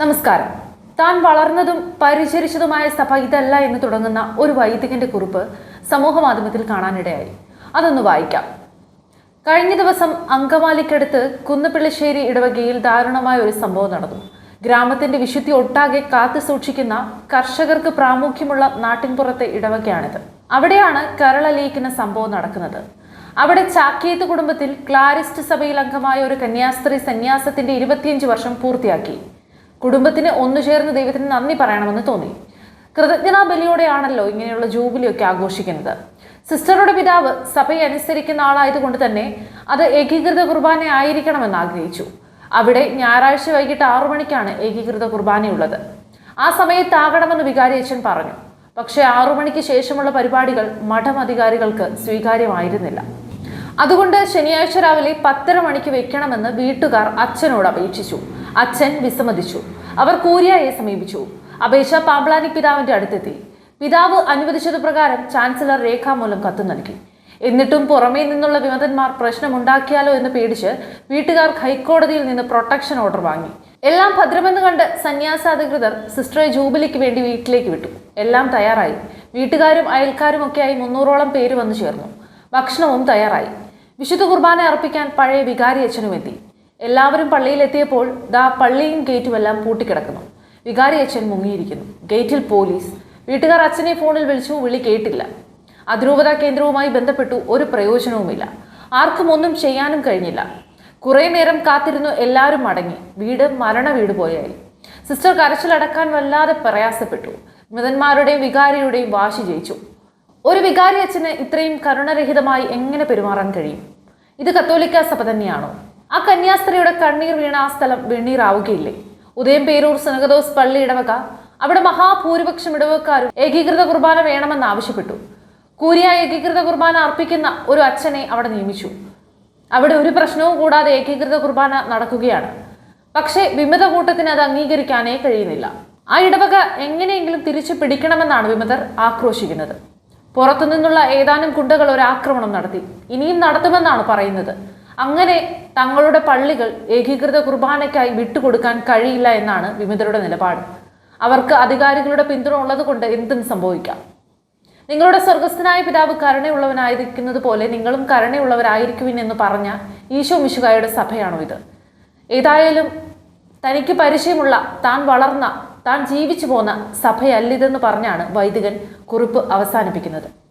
നമസ്കാരം. താൻ വളർന്നതും പരിചരിച്ചതുമായ സഭ ഇതല്ല എന്ന് തുടങ്ങുന്ന ഒരു വൈദികന്റെ കുറിപ്പ് സമൂഹ മാധ്യമത്തിൽ കാണാനിടയായി. അതൊന്ന് വായിക്കാം. കഴിഞ്ഞ ദിവസം അങ്കമാലിക്കടുത്ത് കുന്നപ്പിള്ളശ്ശേരി ഇടവകയിൽ ദാരുണമായ ഒരു സംഭവം നടന്നു. ഗ്രാമത്തിന്റെ വിശുദ്ധി ഒട്ടാകെ കാത്തു സൂക്ഷിക്കുന്ന കർഷകർക്ക് പ്രാമുഖ്യമുള്ള നാട്ടിൻപുറത്തെ ഇടവകയാണിത്. അവിടെയാണ് കരളലിയിക്കുന്ന സംഭവം നടക്കുന്നത്. അവിടെ ചാക്കേത്ത് കുടുംബത്തിൽ ക്ലാരിസ്റ്റ് സഭയിൽ അംഗമായ ഒരു കന്യാസ്ത്രീ സന്യാസത്തിന്റെ ഇരുപത്തിയഞ്ച് വർഷം പൂർത്തിയാക്കി. കുടുംബത്തിന് ഒന്നു ചേർന്ന് ദൈവത്തിന് നന്ദി പറയണമെന്ന് തോന്നി. കൃതജ്ഞതാ ബലിയോടെയാണല്ലോ ഇങ്ങനെയുള്ള ജൂബിലിയൊക്കെ ആഘോഷിക്കുന്നത്. സിസ്റ്ററുടെ പിതാവ് സഭയെ അനുസരിക്കുന്ന ആളായതുകൊണ്ട് തന്നെ അത് ഏകീകൃത കുർബാന ആയിരിക്കണമെന്ന് ആഗ്രഹിച്ചു. അവിടെ ഞായറാഴ്ച വൈകിട്ട് ആറു മണിക്കാണ് ഏകീകൃത കുർബാനയുള്ളത്. ആ സമയത്താകണമെന്ന് വികാരി അച്ഛൻ പറഞ്ഞു. പക്ഷേ ആറു മണിക്ക് ശേഷമുള്ള പരിപാടികൾ മഠം അധികാരികൾക്ക് സ്വീകാര്യമായിരുന്നില്ല. അതുകൊണ്ട് ശനിയാഴ്ച രാവിലെ പത്തര മണിക്ക് വെക്കണമെന്ന് വീട്ടുകാർ അച്ഛനോട് അപേക്ഷിച്ചു. അച്ഛൻ വിസമ്മതിച്ചു. അവർ കൂരിയായെ സമീപിച്ചു. അപേക്ഷ പാമ്പ്ലാനി പിതാവിന്റെ അടുത്തെത്തി. പിതാവ് അനുവദിച്ചത് പ്രകാരം ചാൻസലർ രേഖാമൂലം കത്ത് നൽകി. എന്നിട്ടും പുറമേ നിന്നുള്ള വിമതന്മാർ പ്രശ്നമുണ്ടാക്കിയാലോ എന്ന് പേടിച്ച് വീട്ടുകാർ ഹൈക്കോടതിയിൽ നിന്ന് പ്രൊട്ടക്ഷൻ ഓർഡർ വാങ്ങി. എല്ലാം ഭദ്രമെന്ന് കണ്ട് സന്യാസാധികൃതർ സിസ്റ്റർ ജൂബിലിക്ക് വേണ്ടി വീട്ടിലേക്ക് വിട്ടു. എല്ലാം തയ്യാറായി. വീട്ടുകാരും അയൽക്കാരും ഒക്കെയായി മുന്നൂറോളം പേര് വന്നു ചേർന്നു. ഭക്ഷണവും തയ്യാറായി. വിശുദ്ധ കുർബാന അർപ്പിക്കാൻ പഴയ വികാരി അച്ഛനും എത്തി. എല്ലാവരും പള്ളിയിലെത്തിയപ്പോൾ ദാ പള്ളിയും ഗേറ്റുമെല്ലാം പൂട്ടിക്കിടക്കുന്നു. വികാരി അച്ഛൻ മുങ്ങിയിരിക്കുന്നു. ഗേറ്റിൽ പോലീസ്. വീട്ടുകാർ അച്ഛനെ ഫോണിൽ വിളിച്ചു വിളി കേട്ടില്ല. അതിരൂപതാ കേന്ദ്രവുമായി ബന്ധപ്പെട്ടു ഒരു പ്രയോജനവുമില്ല. ആർക്കും ഒന്നും ചെയ്യാനും കഴിഞ്ഞില്ല. കുറേ നേരം കാത്തിരുന്നു എല്ലാവരും മടങ്ങി. വീട് മരണ വീട് പോയായി. സിസ്റ്റർ കരച്ചിലടക്കാൻ വല്ലാതെ പ്രയാസപ്പെട്ടു. മിതന്മാരുടെയും വികാരിയുടെയും വാശി ജയിച്ചു. ഒരു വികാരി അച്ഛന് ഇത്രയും കരുണരഹിതമായി എങ്ങനെ പെരുമാറാൻ കഴിയും? ഇത് കത്തോലിക്ക സഭ തന്നെയാണോ? ആ കന്യാസ്ത്രീയുടെ കണ്ണീർ വീണ ആ സ്ഥലം വെണ്ണീറാവുകയില്ലേ? ഉദയം പേരൂർ സുനകദോസ് പള്ളി ഇടവക അവിടെ മഹാഭൂരിപക്ഷം ഇടവക്കാരും ഏകീകൃത കുർബാന വേണമെന്ന് ആവശ്യപ്പെട്ടു. കൂരിയ ഏകീകൃത കുർബാന അർപ്പിക്കുന്ന ഒരു അച്ഛനെ അവിടെ നിയമിച്ചു. അവിടെ ഒരു പ്രശ്നവും കൂടാതെ ഏകീകൃത കുർബാന നടക്കുകയാണ്. പക്ഷേ വിമത കൂട്ടത്തിന് അത് അംഗീകരിക്കാനേ കഴിയുന്നില്ല. ആ ഇടവക എങ്ങനെയെങ്കിലും തിരിച്ചു പിടിക്കണമെന്നാണ് വിമതർ ആക്രോശിക്കുന്നത്. പുറത്തുനിന്നുള്ള ഏതാനും ഗുണ്ടകൾ ഒരു ആക്രമണം നടത്തി. ഇനിയും നടത്തുമെന്നാണ് പറയുന്നത്. അങ്ങനെ തങ്ങളുടെ പള്ളികൾ ഏകീകൃത കുർബാനയ്ക്കായി വിട്ടുകൊടുക്കാൻ കഴിയില്ല എന്നാണ് വിമതരുടെ നിലപാട്. അവർക്ക് അധികാരികളുടെ പിന്തുണ ഉള്ളതുകൊണ്ട് എന്തും സംഭവിക്കാം. നിങ്ങളുടെ സ്വർഗസ്ഥനായ പിതാവ് കരുണയുള്ളവനായിരിക്കുന്നത് പോലെ നിങ്ങളും കരുണയുള്ളവരായിരിക്കുവിൻ എന്ന് പറഞ്ഞ ഈശോ മിശുകായുടെ സഭയാണോ ഇത്? ഏതായാലും തനിക്ക് പരിചയമുള്ള താൻ വളർന്ന താൻ ജീവിച്ചു പോന്ന സഭയല്ലിതെന്ന് പറഞ്ഞാണ് വൈദികൻ കുറിപ്പ് അവസാനിപ്പിക്കുന്നത്.